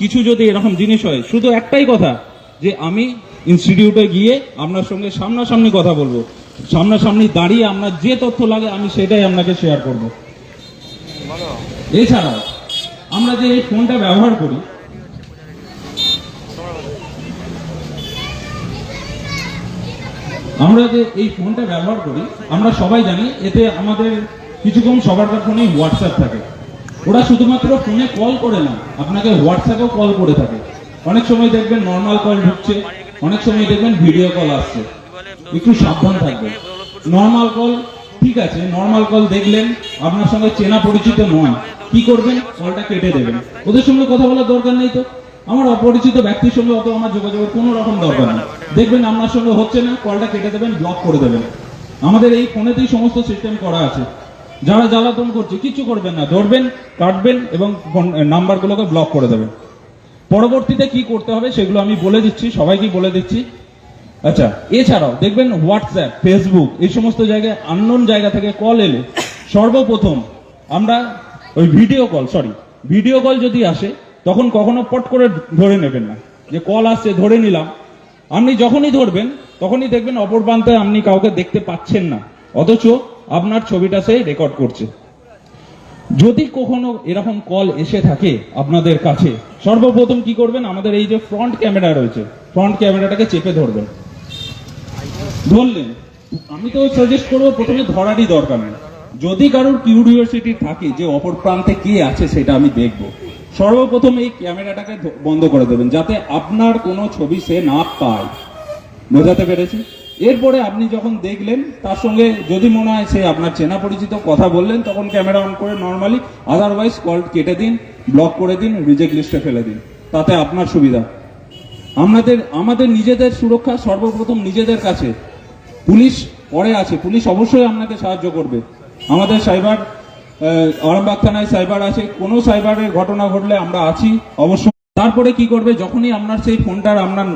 কিছু যদি এরকম জিনিস হয়, শুধু একটাই কথা, যে আমি ইনস্টিটিউটে গিয়ে আপনার সঙ্গে সামনাসামনি কথা বলব। সামনাসামনি দাঁড়িয়ে আপনার যে তথ্য লাগে, আমি সেটাই আপনাকে শেয়ার করব। এছাড়াও, আমরা যে এই ফোনটা ব্যবহার করি, আমরা যে এই ফোনটা ব্যবহার করি, আমরা সবাই জানি, এতে আমাদের কিছুক্ষণ সবার ফোনেই হোয়াটসঅ্যাপ থাকে। ওরা শুধুমাত্র ফোনে কল করে না, আপনাকে হোয়াটসঅ্যাপেও কল করে থাকে। অনেক সময় দেখবেন নর্মাল কল ঢুকছে, অনেক সময় দেখবেন ভিডিও কল আসছে। একটু সাবধান থাকবেন। নর্মাল কল ঠিক আছে নর্মাল কল দেখলেন, আপনার সঙ্গে চেনা পরিচিত নয়। কি করবেন? কলটা কেটে দেবেন। ওদের সঙ্গে কথা বলার দরকার নেই তো। আমার অপরিচিত ব্যক্তির সঙ্গে অত আমার যোগাযোগের কোনো রকম দরকার নেই। দেখবেন আপনার সঙ্গে হচ্ছে না কলটা কেটে দেবেন ব্লক করে দেবেন। আমাদের এই ফোনেতেই সমস্ত সিস্টেম করা আছে। যারা জ্বালাতন করছে, কিছু করবেন না। ধরবেন, কাটবেন এবং নাম্বারগুলোকে ব্লক করে দেবেন। পরবর্তীতে কি করতে হবে সেগুলো আমি বলে দিচ্ছি, সবাইকে বলে দিচ্ছি। আচ্ছা এছাড়াও দেখবেন হোয়াটসঅ্যাপ ফেসবুক এই সমস্ত জায়গায় আননোন জায়গা থেকে কল এলে সর্বপ্রথম আমরা ওই video call sorry video call যদি আসে, তখন কখনো পট করে ধরে নেবেন না। যে কল আসছে, ধরে নিলাম। আপনি যখনই ধরবেন, তখনই দেখবেন অপর প্রান্তে আপনি কাউকে দেখতে পাচ্ছেন না। অথচ আপনার ছবিটা সে রেকর্ড করছে। যদি কখনো এরকম কল এসে থাকে আপনাদের কাছে, সর্বপ্রথম কি করবেন? আমাদের এই যে ফ্রন্ট ক্যামেরা রয়েছে ফ্রন্ট ক্যামেরাটাকে চেপে ধরবেন। ধরলেন। আমি তো সাজেস্ট করব, প্রথমে ধরারই দরকার নেই। যদি কারোর কিউরিওসিটি থাকে যে অপর প্রান্তে কে আছে, সেটা আমি দেখব। সর্বপ্রথম এই ক্যামেরাটাকে বন্ধ করে দেবেন, যাতে আপনার কোনো ছবি সে না পায়। বোঝাতে পেরেছি এরপরে আপনি যখন দেখলেন, তার সঙ্গে যদি মনে হয় সে আপনার চেনা পরিচিত কথা বললেন, তখন ক্যামেরা অন করে নর্মালি আদারওয়াইজ কল কেটে দিন ব্লক করে দিন রিজেক্ট লিস্টে ফেলে দিন। তাতে আপনার সুবিধা। আমাদের আমাদের নিজেদের সুরক্ষা সর্বপ্রথম নিজেদের কাছে। পুলিশ পরে আছে, পুলিশ অবশ্যই আপনাকে সাহায্য করবে। আমাদের সাইবার আরামবাগ থানায় সাইবার আছে, কোনো সাইবারের ঘটনা ঘটলে আমরা আছি, অবশ্যই। তারপরে কি করবে? যখনই আপনার সেই ফোনটার আপনার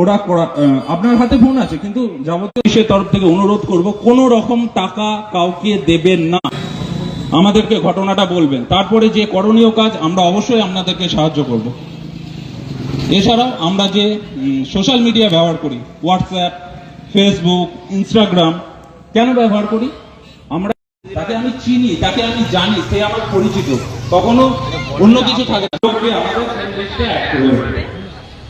ওরা করা আপনার হাতে ফোন আছে, কিন্তু যাবতীয় পুলিশের তরফ থেকে অনুরোধ করব, কোনো রকম টাকা কাউকে দেবেন না। আমাদেরকে ঘটনাটা বলবেন। তারপরে যে করণীয় কাজ, আমরা অবশ্যই আপনাদেরকে সাহায্য করব। এছাড়াও আমরা যে সোশ্যাল মিডিয়া ব্যবহার করি হোয়াটসঅ্যাপ ফেসবুক ইনস্টাগ্রাম কেন ব্যবহার করি? আমরা তাকে আমি চিনি, তাকে আমি জানি, সে আমার পরিচিত। কখনো অন্য কিছু থাকে আমাদের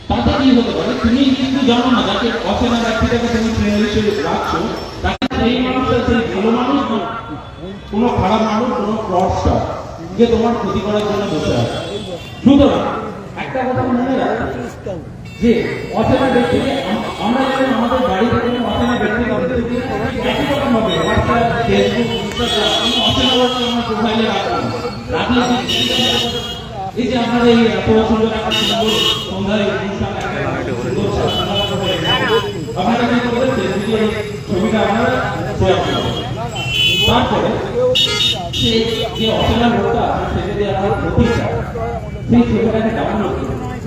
তাতে কি হতে পারে, তুমি কিন্তু জানো না, যাকে অচেনা ব্যক্তিটাকে তুমি ফ্রেন্ড লিস্টে রাখছো, তাকে সেই মানুষটা সেই ভালো মানুষ কোনো খারাপ মানুষ, কোনো ফ্রডস্টার যে তোমার ক্ষতি করার জন্য বসে আছে সুতরাং, একটা কথা মনে রাখো, যে অচেনা ব্যক্তিকে আমরা যেমন আমাদের বাড়ি থেকে অচেনা ব্যক্তি একই রকম হবে হোয়াটসঅ্যাপ ফেসবুক ইনস্টাগ্রাম আমি অচেনা ব্যক্তি আমার প্রোফাইলে রাখব না। রাখলে এই যে আপনার এই এত সুন্দর একটা সুন্দর সন্ধ্যায় অনুষ্ঠান আপনারা কি করবেন? ছবিটা আপনারা শেয়ার করবেন। তারপরে সে যে অচেনা লোকটা সে যদি আমার ক্ষতি সেই ছবিটাকে ডাউনলোড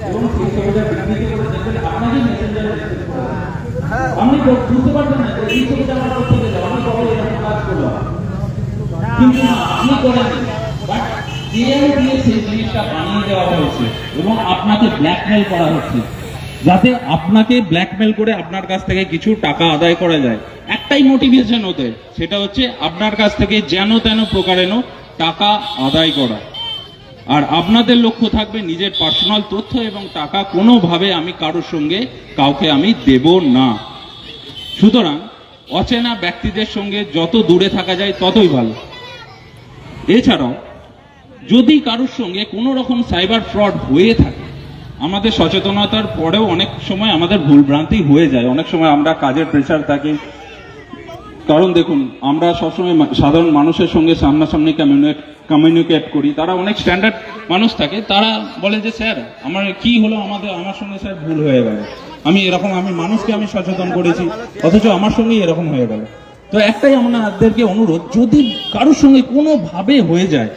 এবং সেই ছবিটা বিকৃতি করে দেখবেন আপনাকে মেসেঞ্জারে মেসেজ আপনি বুঝতে পারবেন না যে এই ছবিটা আমার করতে গেলে আমি কবে এরকম কাজ করলাম। কিন্তু আপনি করেন। বাট ডিএম দিয়ে সেই জিনিসটা বানিয়ে দেওয়া হয়েছে এবং আপনাকে ব্ল্যাকমেল করা হচ্ছে। যাতে আপনাকে ব্ল্যাকমেল করে আপনার কাছ থেকে কিছু টাকা আদায় করা যায়। একটাই মোটিভেশন হতে সেটা হচ্ছে আপনার কাছ থেকে যেন তেন প্রকারেণ টাকা আদায় করা। আর আপনাদের লক্ষ্য থাকবে নিজের পার্সোনাল তথ্য এবং টাকা কোনোভাবে আমি কারোর সঙ্গে, কাউকে আমি দেব না। সুতরাং অচেনা ব্যক্তিদের সঙ্গে যত দূরে থাকা যায় ততই ভালো। এছাড়াও যদি কারোর সঙ্গে কোনো রকম সাইবার ফ্রড হয়ে থাকে, আমাদের সচেতনতার পরেও অনেক সময় আমাদের ভুলভ্রান্তি হয়ে যায়। অনেক সময় আমরা কাজের প্রেশার থাকি। কারণ দেখুন, আমরা সবসময় সাধারণ মানুষের সঙ্গে সামনাসামনি কমিউনিকেট কমিউনিকেট করি। তারা অনেক স্ট্যান্ডার্ড মানুষ থাকে। তারা বলে যে, স্যার, আমার কি হলো? আমাদের, আমার সঙ্গে স্যার ভুল হয়ে গেল। আমি এরকম, আমি মানুষকে আমি সচেতন করেছি, অথচ আমার সঙ্গেই এরকম হয়ে গেল। তো একটাই আপনাদেরকে অনুরোধ, যদি কারোর সঙ্গে কোনোভাবে হয়ে যায়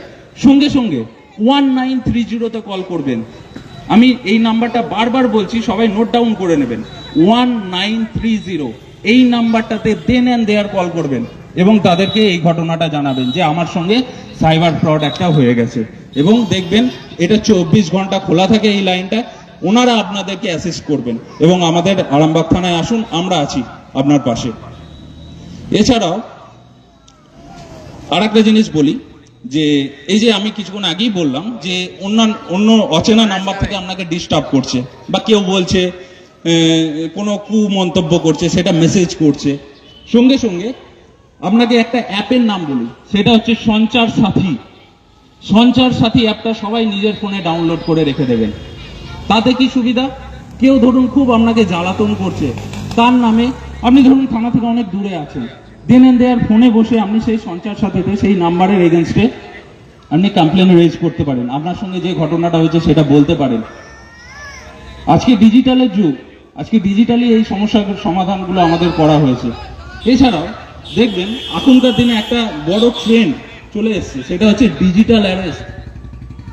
সঙ্গে সঙ্গে ওয়ান নাইন থ্রি জিরোতে কল করবেন। আমি এই নাম্বারটা বারবার বলছি, সবাই নোট ডাউন করে নেবেন। ওয়ান নাইন থ্রি জিরো এই নাম্বারটাতে দেন অ্যান্ড দেয়ার কল করবেন এবং তাদেরকে এই ঘটনাটা জানাবেন যে আমার সঙ্গে সাইবার ফ্রড একটা হয়ে গেছে। এবং দেখবেন, এটা চব্বিশ ঘণ্টা খোলা থাকে এই লাইনটা, ওনারা আপনাদেরকে অ্যাসিস্ট করবেন। এবং আমাদের আরামবাগ থানায় আসুন, আমরা আছি আপনার পাশে। এছাড়াও আর একটা জিনিস বলি যে এই যে আমি কিছুক্ষণ আগেই বললাম যে অন্য অন্য অচেনা নাম্বার থেকে আপনাকে ডিস্টার্ব করছে বা কেউ বলছে কোনো কু মন্তব্য করছে সেটা মেসেজ করছে। সঙ্গে সঙ্গে আপনাকে একটা অ্যাপের নাম বলি সেটা হচ্ছে সঞ্চার সাথী। সঞ্চার সাথী অ্যাপটা সবাই নিজের ফোনে ডাউনলোড করে রেখে দেবেন। তাতে কি সুবিধা? কেউ ধরুন খুব আপনাকে জ্বালাতন করছে তার নামে আপনি ধরুন থানা থেকে অনেক দূরে আছেন দেন এন্ড দেয়ার ফোনে বসে আপনি সেই সঞ্চার সাথীতে, সেই নাম্বারের এগেনস্টে আপনি কমপ্লেন রেজ করতে পারেন। আপনার সঙ্গে যে ঘটনাটা হয়েছে সেটা বলতে পারেন। আজকে ডিজিটালের যুগ। আজকে ডিজিটালি এই সমস্যার সমাধানগুলো আমাদের করা হয়েছে। এছাড়াও দেখবেন, এখনকার দিনে একটা বড় ট্রেন্ড চলে এসছে। সেটা হচ্ছে ডিজিটাল অ্যারেস্ট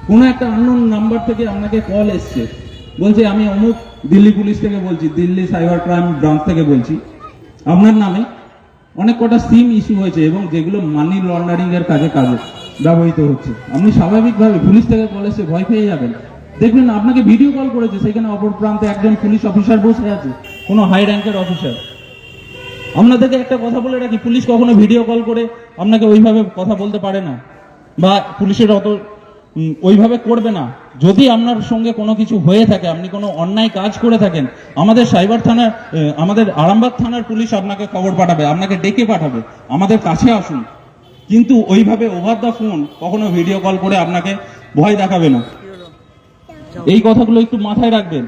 কোনো একটা আননোন নাম্বার থেকে আপনাকে কল এসছে। বলছে, আমি অমুক দিল্লি পুলিশ থেকে বলছি, দিল্লি সাইবার ক্রাইম ব্রাঞ্চ থেকে বলছি। আপনার নামে অনেক কটা সিম ইস্যু হয়েছে এবং যেগুলো মানি লন্ডারিং এর কাজে কাজে ব্যবহৃত হচ্ছে। আপনি স্বাভাবিকভাবে পুলিশ থেকে কল এসে ভয় পেয়ে যাবেন। দেখবেন আপনাকে ভিডিও কল করেছে, সেখানে অপর প্রান্তে একজন পুলিশ অফিসার বসে আছে, কোনো হাই র্যাঙ্কের অফিসার আপনাদেরকে একটা কথা বলে রাখি, পুলিশ কখনো ভিডিও কল করে আপনাকে ওইভাবে কথা বলতে পারে না। বা পুলিশের অত ওইভাবে করবে না। যদি আপনার সঙ্গে কোনো কিছু হয়ে থাকে, আপনি কোনো অন্যায় কাজ করে থাকেন, আমাদের সাইবার থানার আমাদের আরামবাগ থানার পুলিশ আপনাকে খবর পাঠাবে, আপনাকে ডেকে পাঠাবে, আমাদের কাছে আসুন। কিন্তু ওইভাবে ওভার দ্য ফোন কখনো ভিডিও কল করে আপনাকে ভয় দেখাবে না। এই কথাগুলো একটু মাথায় রাখবেন।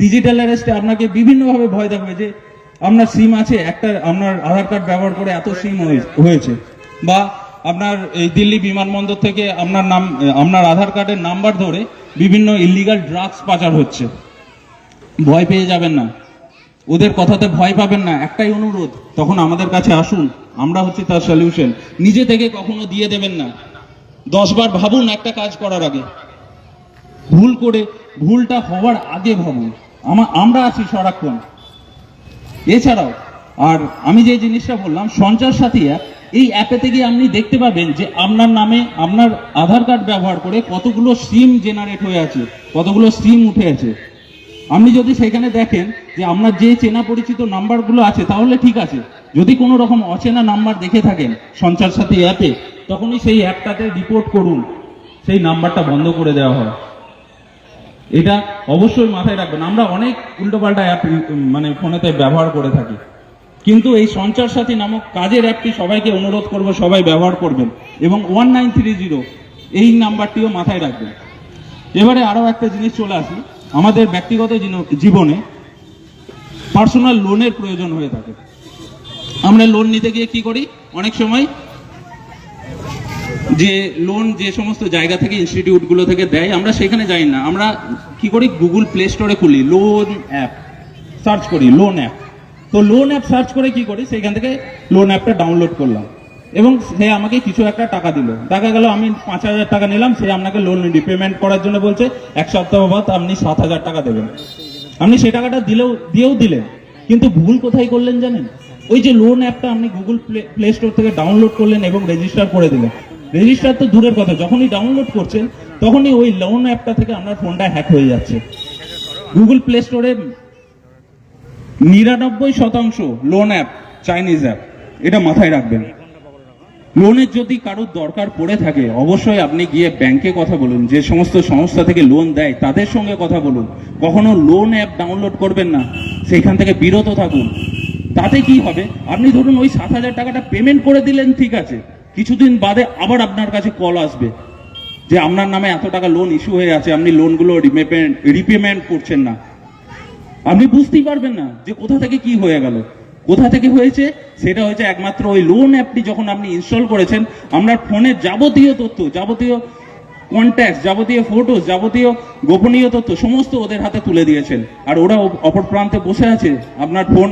ডিজিটাল অ্যারেস্টে আপনাকে বিভিন্নভাবে ভয় দেখাবে যে, আপনার সিম আছে, একটা আপনার আধার কার্ড ব্যবহার করে এত সিম হয়েছে। বা আপনার এই দিল্লি বিমানবন্দর থেকে আপনার নাম, আপনার আধার কার্ডের নাম্বার ধরে বিভিন্ন ইলিগাল ড্রাগস পাচার হচ্ছে। ভয় পেয়ে যাবেন না। ওদের কথাতে ভয় পাবেন না। একটাই অনুরোধ, তখন আমাদের কাছে আসুন। আমরা হচ্ছে তার সলিউশন নিজে থেকে কখনো দিয়ে দেবেন না। দশবার ভাবুন একটা কাজ করার আগে। ভুল করে, ভুলটা হওয়ার আগে ভাবুন। আমা- আমরা আছি সারাক্ষণ। এছাড়াও, আর আমি যে জিনিসটা বললাম, সঞ্চার সাথী অ্যাপ এই অ্যাপে গিয়ে আপনি দেখতে পাবেন যে আপনার নামে আপনার আধার কার্ড ব্যবহার করে কতগুলো সিম জেনারেট হয়ে আছে, কতগুলো সিম উঠে আছে। আপনি যদি সেখানে দেখেন যে আপনার যে চেনা পরিচিত নাম্বারগুলো আছে, তাহলে ঠিক আছে। যদি কোনো রকম অচেনা নাম্বার দেখে থাকেন সঞ্চার সাথী অ্যাপে তখনই সেই অ্যাপটাতে রিপোর্ট করুন। সেই নাম্বারটা বন্ধ করে দেওয়া হয়। এটা অবশ্যই মাথায় রাখবেন। আমরা অনেক উল্টোপাল্টা অ্যাপ মানে ফোনেতে ব্যবহার করে থাকি। কিন্তু এই সঞ্চার সাথী নামক কাজের অ্যাপটি সবাইকে অনুরোধ করব, সবাই ব্যবহার করবেন এবং ওয়ান নাইন থ্রি জিরো এই নাম্বারটিও মাথায় রাখবেন। এবারে আরও একটা জিনিস চলে আসি আমাদের ব্যক্তিগত জীবনে পার্সোনাল লোনের প্রয়োজন হয়ে থাকে। আমরা লোন নিতে গিয়ে কি করি? অনেক সময় যে লোন যে সমস্ত জায়গা থেকে, ইনস্টিটিউটগুলো থেকে দেয়, আমরা সেখানে যাই না। আমরা কি করি? গুগল প্লে স্টোরে খুলি, লোন অ্যাপ। সার্চ করি, লোন অ্যাপ। তো লোন অ্যাপ সার্চ করে কি করি? সেখান থেকে লোন অ্যাপটা ডাউনলোড করলাম। এবং সে আমাকে কিছু একটা টাকা দিল। দেখা গেল আমি পাঁচ হাজার টাকা নিলাম, সে আপনাকে লোন রিপেমেন্ট করার জন্য বলছে, এক সপ্তাহ বাদ আপনি সাত হাজার টাকা দেবেন। আপনি সে টাকাটা দিলেও, দিয়েও দিলেন। কিন্তু ভুল কোথায় করলেন জানেন? ওই যে লোন অ্যাপটা আপনি গুগল প্লে স্টোর থেকে ডাউনলোড করলেন এবং রেজিস্টার করে দিলেন। রেজিস্টার তো দূরের কথা, যখনই ডাউনলোড করছেন, তখনই ওই লোন অ্যাপটা থেকে আপনার ফোনটা হ্যাক হয়ে যাচ্ছে। গুগল প্লে স্টোরে নিরানব্বই শতাংশ লোন অ্যাপ চাইনিজ অ্যাপ এটা মাথায় রাখবেন। লোনের যদি কারোর দরকার পড়ে থাকে, অবশ্যই আপনি গিয়ে ব্যাংকে কথা বলুন, যে সমস্ত সংস্থা থেকে লোন দেয়, তাদের সঙ্গে কথা বলুন। কখনো লোন অ্যাপ ডাউনলোড করবেন না সেইখান থেকে বিরত থাকুন। তাতে কি হবে? আপনি ধরুন ওই সাত হাজার টাকাটা পেমেন্ট করে দিলেন, ঠিক আছে। কিছুদিন বাদে আবার আপনার কাছে কল আসবে, যে আপনার নামে এত টাকা লোন ইস্যু হয়ে আছে, আপনি লোনগুলো রিপেমেন্ট রিপেমেন্ট করছেন না। আপনি বুঝতেই পারবেন না যে কোথা থেকে কি হয়ে গেল। কোথা থেকে হয়েছে? সেটা হয়েছে একমাত্র ওই লোন অ্যাপটি যখন আপনি ইনস্টল করেছেন আপনার ফোনের যাবতীয় তথ্য, যাবতীয় কন্ট্যাক্ট যাবতীয় ফটোস যাবতীয় গোপনীয় তথ্য সমস্ত ওদের হাতে তুলে দিয়েছেন। আর ওরা অপর প্রান্তে বসে আছে আপনার ফোন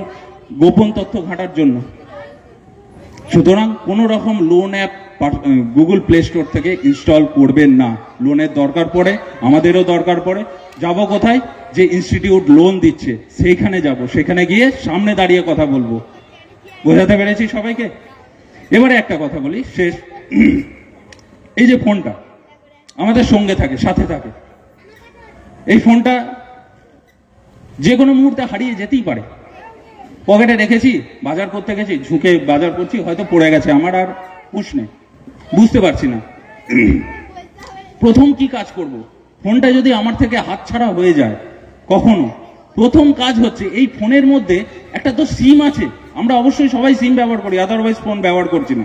গোপন তথ্য ঘাটার জন্য। সুতরাং কোনো রকম loan app Google play store থেকে ইনস্টল করবেন না। লোনের দরকার পড়ে, আমাদেরও দরকার পড়ে যাব কোথায়? যে ইনস্টিটিউট লোন দিচ্ছে, সেইখানে যাব। সেখানে গিয়ে সামনে দাঁড়িয়ে কথা বলব। বোঝাতে পেরেছি সবাইকে? এবারে একটা কথা বলি, শেষ। এই যে ফোনটা, আমাদের সঙ্গে থাকে, সাথে থাকে। এই ফোনটা যে কোনো মুহূর্তে হারিয়ে যেতেই পারে। পকেটে রেখেছি, বাজার করতে গেছি, ঝুঁকে বাজার করছি, হয়তো পড়ে গেছে, আমার আর হুঁশ নেই। বুঝতে পারছি না। প্রথম কি কাজ করব? ফোনটা যদি আমার থেকে হাতছাড়া হয়ে যায়, কখনো। প্রথম কাজ হচ্ছে, এই ফোনের মধ্যে একটা তো সিম আছে, আমরা অবশ্যই সবাই সিম ব্যবহার করি আদারওয়াইজ ফোন ব্যবহার করছি না।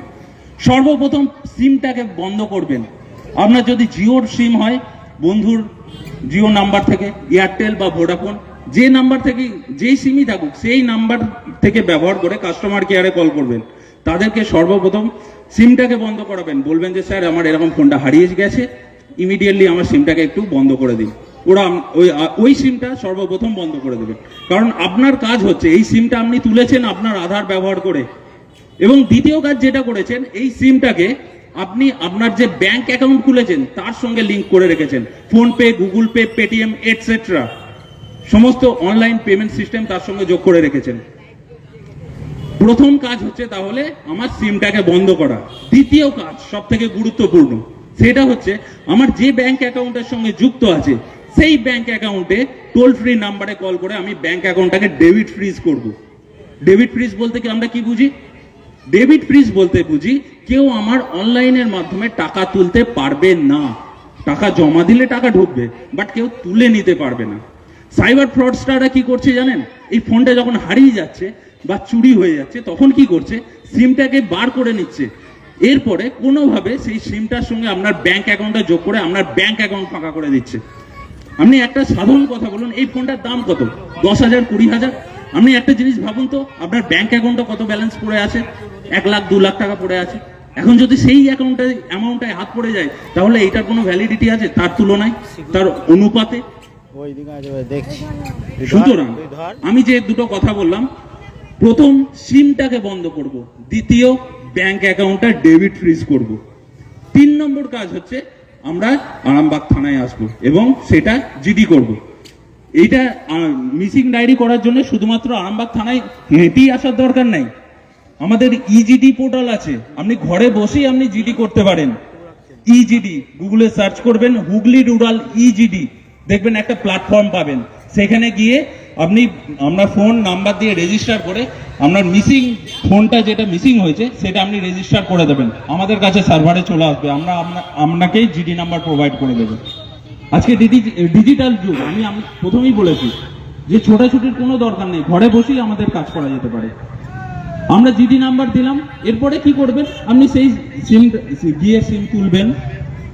সর্বপ্রথম সিমটাকে বন্ধ করবেন। আপনার যদি জিওর সিম হয়, বন্ধুর জিও নাম্বার থেকে, এয়ারটেল বা ভোডাফোন, যে নাম্বার থেকে, যেই সিমই থাকুক, সেই নাম্বার থেকে ব্যবহার করে কাস্টমার কেয়ারে কল করবেন। তাদেরকে সর্বপ্রথম সিমটাকে বন্ধ করাবেন। বলবেন যে, স্যার, আমার এরকম ফোনটা হারিয়ে গেছে। ইমিডিয়েটলি আমার সিমটাকে একটু বন্ধ করে দিন। ওরা ওই ওই সিমটা সর্বপ্রথম বন্ধ করে দেবে। কারণ আপনার কাজ হচ্ছে, এই সিমটা আপনি তুলেছেন আপনার আধার ব্যবহার করে। এবং দ্বিতীয় কাজ যেটা করেছেন, এই সিমটাকে আপনি আপনার যে ব্যাংক অ্যাকাউন্ট খুলেছেন, তার সঙ্গে লিংক করে রেখেছেন। PhonePe Google Pay Paytm etcetera সমস্ত অনলাইন পেমেন্ট সিস্টেম তার সঙ্গে যোগ করে রেখেছেন। প্রথম কাজ হচ্ছে তাহলে আমার সিমটাকে বন্ধ করা। দ্বিতীয় কাজ সব থেকে গুরুত্বপূর্ণ সেটা হচ্ছে আমার যে ব্যাংক অ্যাকাউন্টের সঙ্গে যুক্ত আছে, সেই ব্যাংক অ্যাকাউন্টে টোল ফ্রি নাম্বারে কল করে আমি ব্যাংক অ্যাকাউন্টটাকে ডেবিট ফ্রিজ করব। ডেবিট ফ্রিজ বলতে কি আমরা কি বুঝি? ডেবিট ফ্রিজ বলতে বুঝি কেউ আমার অনলাইনের মাধ্যমে টাকা তুলতে পারবে না। টাকা জমা দিলে টাকা ঢুকবে বাট কেউ তুলে নিতে পারবে না। সাইবার ফ্রডস্টাররা কি করছে জানেন? এই ফোনটা যখন হারিয়ে যাচ্ছে বা চুরি হয়ে যাচ্ছে, তখন কি করছে? সিমটাকে বার করে নিচ্ছে। এরপরে কোনোভাবে সেই সিমটার সঙ্গে আপনার ব্যাংক অ্যাকাউন্টটা যোগ করে আপনার ব্যাংক অ্যাকাউন্ট ফাঁকা করে দিচ্ছে। আপনি একটা সাধারণ কথা বলুন এই ফোনটার দাম কত? দশ হাজার কুড়ি হাজার? আপনি একটা জিনিস ভাবুন তো আপনার ব্যাংক অ্যাকাউন্টে কত ব্যালেন্স পড়ে আছে? এক লাখ দু লাখ টাকা পড়ে আছে। এখন যদি সেই অ্যাকাউন্টে অ্যামাউন্টে হাত পড়ে যায় তাহলে এইটার কোনো ভ্যালিডিটি আছে? তার তুলনায় তার অনুপাতে? সুতরাং আমি যে দুটো কথা বললাম প্রথম সিমটাকে বন্ধ করব দ্বিতীয় ব্যাংক অ্যাকাউন্টটা ডেবিট ফ্রিজ করব। তিন নম্বর কাজ হচ্ছে আমরা আরামবাগ থানায় আসব এবং সেটা জিডি করব। এইটা মিসিং ডায়েরি করার জন্য শুধুমাত্র আরামবাগ থানায় হেঁটেই আসার দরকার নাই। আমাদের ইজিডি পোর্টাল আছে। আপনি ঘরে বসেই আপনি জিডি করতে পারেন। ইজিডি গুগলে সার্চ করবেন হুগলি রুরাল ইজিডি দেখবেন একটা প্ল্যাটফর্ম পাবেন। সেখানে গিয়ে আপনি আপনার ফোন নাম্বার দিয়ে রেজিস্টার করে আপনার মিসিং ফোনটা যেটা মিসিং হয়েছে, সেটা আপনি রেজিস্টার করে দেবেন। আমাদের কাছে সার্ভারে চলে আসবে। আমরা আপনা- আপনাকেই জিডি নাম্বার প্রোভাইড করে দেবো। আজকে ডিজিটাল যুগ। আমি, আম- প্রথমেই বলেছি যে ছোটাছুটির কোনো দরকার নেই। ঘরে বসেই আমাদের কাজ করা যেতে পারে। আমরা জিডি নাম্বার দিলাম। এরপরে কি করবেন? আপনি সেই সিম গিয়ে সিম তুলবেন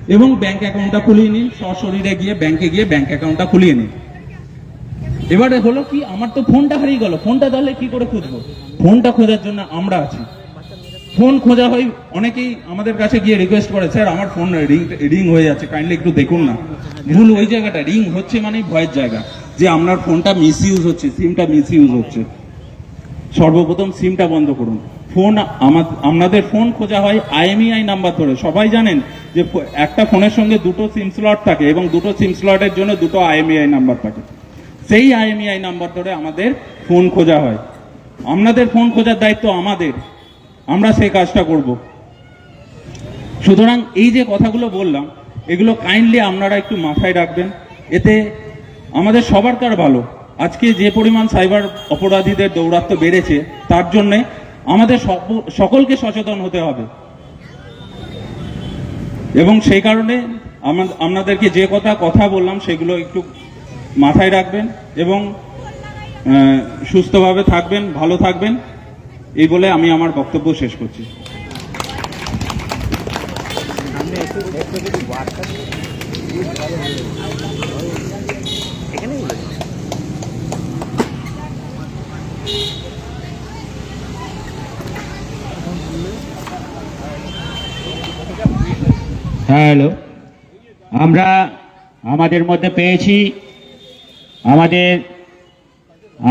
এবং ব্যাংক অ্যাকাউন্টটা খুলিয়ে নিন। সশরীরে গিয়ে ব্যাংকে গিয়ে ব্যাংক অ্যাকাউন্টটা খুলিয়ে নিন। এবারে হলো কি, আমার তো ফোনটা হারিয়ে গেল। ফোনটা তাহলে কি করে খুঁজবো? ফোনটা খোঁজার জন্য আমরা আছি। ফোন খোঁজা হয় অনেকেই আমাদের কাছে গিয়ে রিকোয়েস্ট করে, স্যার, আমার ফোন রিং রিং হয়ে যাচ্ছে কাইন্ডলি একটু দেখুন না। ভুল ওই জায়গাটা, রিং হচ্ছে মানে ভয়ের জায়গা, যে আপনার ফোনটা মিস ইউজ হচ্ছে সিমটা মিস ইউজ হচ্ছে। সর্বপ্রথম সিমটা বন্ধ করুন। ফোন আমা- আপনাদের ফোন খোঁজা হয় আইএমইআই নাম্বার ধরে। সবাই জানেন যে একটা ফোনের সঙ্গে দুটো সিম স্লট থাকে এবং দুটো সিম স্লটের জন্য দুটো আইএমইআই নাম্বার থাকে। সেই আইএমইআই নাম্বার ধরে আমাদের ফোন খোঁজা হয়। আপনাদের ফোন খোঁজার দায়িত্ব আমাদের। আমরা সেই কাজটা করব। সুতরাং এই যে কথাগুলো বললাম, এগুলো কাইন্ডলি আপনারা একটু মাথায় রাখবেন। এতে আমাদের সবার কার ভালো? আজকে যে পরিমাণ সাইবার অপরাধীদের দৌরাত্ম বেড়েছে, তার জন্যে আমাদের সকলকে সচেতন হতে হবে। এবং সেই কারণে আপনাদেরকে যে কথা কথা বললাম, সেগুলো একটু মাথায় রাখবেন এবং সুস্থভাবে থাকবেন, ভালো থাকবেন এই বলে আমি আমার বক্তব্য শেষ করছি বলেছি। হ্যালো আমরা আমাদের মধ্যে পেয়েছি আমাদের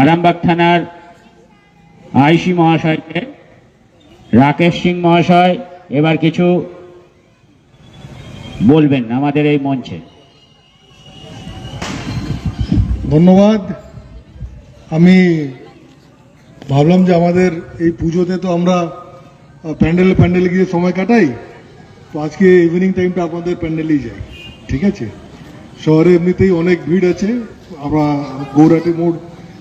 আরামবাগ থানার আইসি মহাশয়কে, রাকেশ সিং মহাশয় এবার কিছু বলবেন আমাদের এই মঞ্চে। ধন্যবাদ। আমি ভাবলাম যে আমাদের এই পুজোতে তো আমরা প্যান্ডেলে প্যান্ডেলে গিয়ে সময় কাটাই। তো আজকে ইভিনিং টাইমটা আপনাদের প্যান্ডেলেই যাই। ঠিক আছে? শহরে এমনিতেই অনেক ভিড় আছে। আমরা গৌরাটি মোড়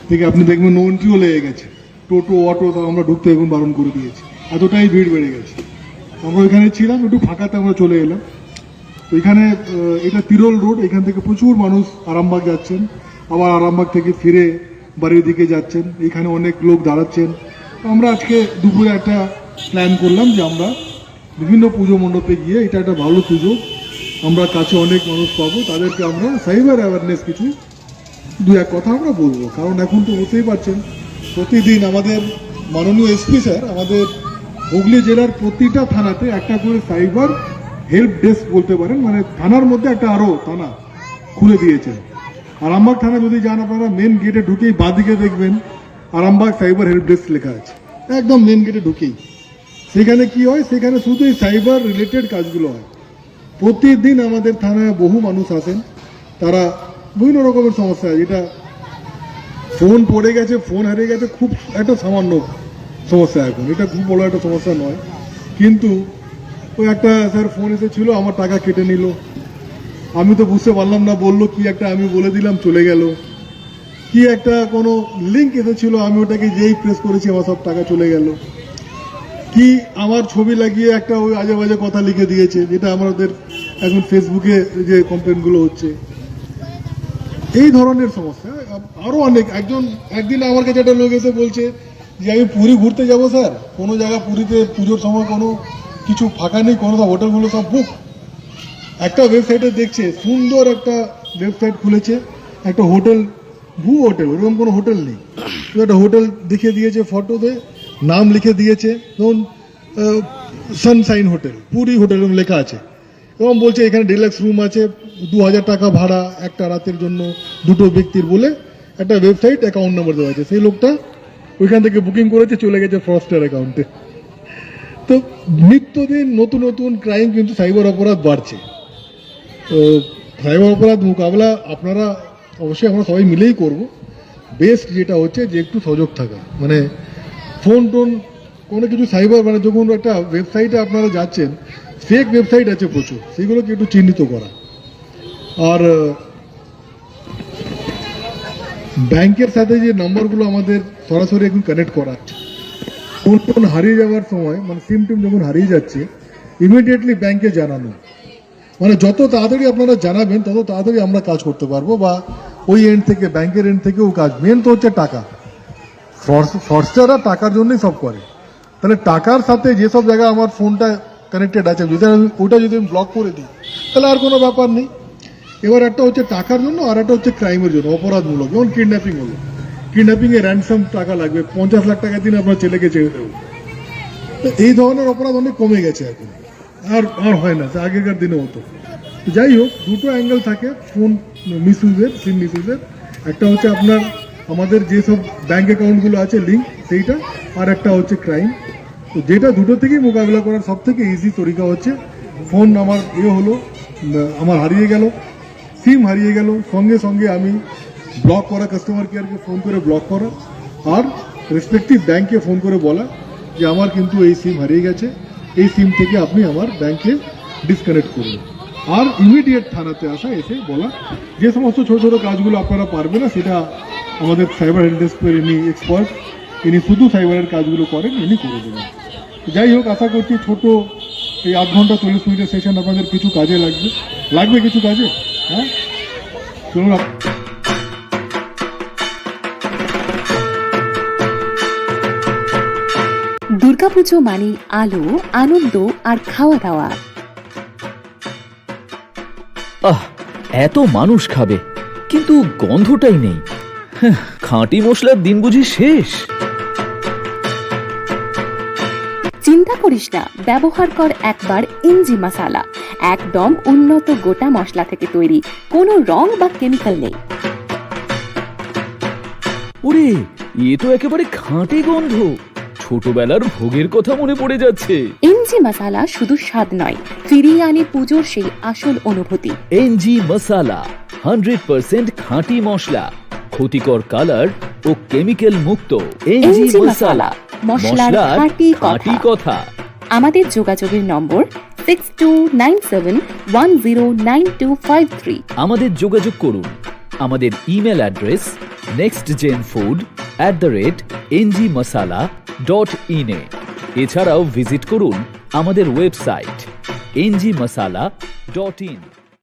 থেকে আপনি দেখবেন নো এন্ট্রিও লেগে গেছে। টোটো অটো আমরা ঢুকতে এখন বারণ করে দিয়েছি। এতটাই ভিড় বেড়ে গেছে। আমরা ওইখানে ছিলাম, একটু ফাঁকাতে আমরা চলে এলাম। এখানে এটা তিরোল রোড, এখান থেকে প্রচুর মানুষ আরামবাগ যাচ্ছেন। আবার আরামবাগ থেকে ফিরে বাড়ির দিকে যাচ্ছেন। এখানে অনেক লোক দাঁড়াচ্ছেন। আমরা আজকে দুপুরে একটা প্ল্যান করলাম যে আমরা বিভিন্ন পুজো মণ্ডপে গিয়ে এটা একটা ভালো সুযোগ আমরা কাছে অনেক মানুষ পাবো। তাদেরকে আমরা সাইবার অ্যাওয়ারনেস কিছু দু এক কথা আমরা বলব, কারণ এখন তো বুঝতেই পারছেন, প্রতিদিন আমাদের মাননীয় এসপি স্যার আমাদের হুগলি জেলার প্রতিটা থানাতে একটা করে সাইবার হেল্প ডেস্ক বলতে পারেন মানে থানার মধ্যে একটা আরও থানা খুলে দিয়েছেন আরামবাগ থানা যদি যান আপনারা মেন গেটে ঢুকেই বাঁদিকে দেখবেন, আরামবাগ সাইবার হেল্প ডেস্ক লেখা আছে। একদম মেন গেটে ঢুকেই। সেখানে কি হয়, সেখানে শুধু এই সাইবার রিলেটেড কাজগুলো হয়। প্রতিদিন আমাদের থানায় বহু মানুষ আসেন, তারা বিভিন্ন রকমের সমস্যা যেটা ফোন পড়ে গেছে ফোন হারিয়ে গেছে, খুব একটা সামান্য সমস্যা এখন। এটা খুব বড় একটা সমস্যা নয়। কিন্তু ওই একটা স্যার ফোন এসেছিল, আমার টাকা কেটে নিল। আমি তো বুঝতে পারলাম না, বলল কি একটা, আমি বলে দিলাম, চলে গেল। কি একটা কোনো লিঙ্ক এসেছিল, আমি ওটাকে যেই প্রেস করেছি, আমার সব টাকা চলে গেল। কি আমার ছবি লাগিয়ে একটা ওই আজে বাজে কথা লিখে দিয়েছে, যেটা আমাদের এখন ফেসবুকে যে কমপ্লেনগুলো হচ্ছে। এই ধরনের সমস্যা। আরও অনেক, একজন, একদিন আমার কাছে একটা লোক এসে বলছে যে, আমি পুরী ঘুরতে যাব স্যার। কোনো জায়গা পুরীতে পুজোর সময় কোনো কিছু ফাঁকা নেই, কোনো সব হোটেলগুলো সব বুক একটা ওয়েবসাইটে দেখছে, সুন্দর একটা ওয়েবসাইট খুলেছে, একটা হোটেল, ভু হোটেল, ওরকম কোনো হোটেল নেই। একটা হোটেল দেখিয়ে দিয়েছে ফটোতে, নাম লিখে দিয়েছে, ধরুন সানসাইন হোটেল পুরী হোটেল লেখা আছে। এবং বলছে এখানে ডিলাক্স রুম আছে দু হাজার টাকা ভাড়া একটা রাতের জন্য দুটো ব্যক্তির বলে একটা ওয়েবসাইট অ্যাকাউন্ট নাম্বার দেওয়া আছে। সেই লোকটা ওইখান থেকে বুকিং করেছে, চলে গেছে ফ্রস্টের অ্যাকাউন্টে তো নিত্যদিন নতুন নতুন ক্রাইম কিন্তু সাইবার অপরাধ বাড়ছে। তো সাইবার অপরাধ মোকাবেলা আপনারা অবশ্যই আমরা সবাই মিলেই করব। বেস্ট যেটা হচ্ছে যে একটু সজাগ থাকা। মানে ফোন টোন কোনো কিছু সাইবার মানে যখন একটা ওয়েবসাইটে আপনারা যাচ্ছেন ফেক ওয়েবসাইট আছে প্রচুর। সেগুলোকে একটু চিহ্নিত করা। আর ব্যাংকের সাথে যে নম্বরগুলো আমাদের সরাসরি এখন কানেক্ট করা। ফোন টোন হারিয়ে যাওয়ার সময় মানে সিম টিম যখন হারিয়ে যাচ্ছে ইমিডিয়েটলি ব্যাংকে জানানো। মানে যত তাড়াতাড়ি আপনারা জানাবেন, তত তাড়াতাড়ি আমরা কাজ করতে পারব বা ওই এন্ড থেকে, ব্যাংকের এন্ড থেকেও কাজ। মেন তো হচ্ছে টাকা। ফর্সাররা টাকার জন্যই সব করে। তাহলে টাকার সাথে যেসব জায়গায় আমার ফোনটা কানেক্টেড আছে। যদি আমি ওটা যদি আমি ব্লক করে দিই, তাহলে আর কোনো ব্যাপার নেই। এবার একটা হচ্ছে টাকার জন্য আর একটা হচ্ছে ক্রাইমের জন্য, অপরাধমূলক। যেমন কিডন্যাপিং হলো। কিডন্যাপিং এ র্যানসাম টাকা লাগবে, পঞ্চাশ লাখ টাকা দিন আপনার ছেলেকে ছেড়ে দেবো। তো এই ধরনের অপরাধ অনেক কমে গেছে এখন। আর আর হয় না, আগেকার দিনে হতো। যাই হোক, দুটো অ্যাঙ্গেল থাকে ফোন মিসইউজের সিম মিসইউজের একটা হচ্ছে আপনার, আমাদের যেসব ব্যাঙ্ক অ্যাকাউন্টগুলো আছে লিঙ্ক সেইটা, আর একটা হচ্ছে ক্রাইম তো যেটা দুটো থেকেই মোকাবিলা করার সব থেকে ইজি তরিকা হচ্ছে ফোন আমার এ হলো, আমার হারিয়ে গেল সিম হারিয়ে গেল, সঙ্গে সঙ্গে আমি ব্লক করা কাস্টমার কেয়ারকে ফোন করে ব্লক করা, আর রেসপেক্টিভ ব্যাংকে ফোন করে বলা যে আমার কিন্তু এই সিম হারিয়ে গেছে, এই সিম থেকে আপনি আমার ব্যাংকে ডিসকানেক্ট করুন। আর ইমিডিয়েট থানাতে আসা, এসে বলা, যে সমস্ত ছোট ছোটো কাজগুলো আপনারা পারবে না, সেটা আমাদের সাইবার হেল্প ডেস্কের ইনি এক্সপার্ট ইনি শুধু সাইবারের কাজগুলো করেন ইনি করে দেবেন। যাই হোক আশা করছি ছোট এই আধ ঘণ্টা চল্লিশ মিনিটের সেশন আপনাদের কিছু কাজে লাগবে। লাগবে কিছু কাজে? হ্যাঁ? চলুন দুর্গাপুজো মানে আলো আনন্দ আর খাওয়া দাওয়া আহ এত মানুষ খাবে কিন্তু গন্ধটাই নেই। হ্যাঁ, খাঁটি মশলার দিন বুঝি শেষ। চিন্তা করিস না ব্যবহার কর একবার ইঞ্জি মশালা। একদম উন্নত গোটা মশলা থেকে তৈরি কোনো রং বা কেমিক্যাল নেই। ওরে এ তো একেবারে খাঁটি গন্ধ। ছোটবেলার ভোগের কথা মনে পড়ে যাচ্ছে। ইঞ্জি মশালা শুধু স্বাদ নয় ফিরিয়ে আনে পুজোর সেই আসল অনুভূতি। এনজি মশালা হান্ড্রেড পার্সেন্ট খাঁটি মশলা ক্ষতিকর কালার ও কেমিক্যাল মুক্ত। এনজি এনজি মশলা, মশলার খাঁটি খাঁটি কথা। আমাদের যোগাযোগের নম্বর six two nine seven one zero nine two five three আমাদের যোগাযোগ করুন। আমাদের email address next gen food at the rate NG masala dot ইনে এছাড়াও ভিজিট করুন আমাদের website NG masala dot in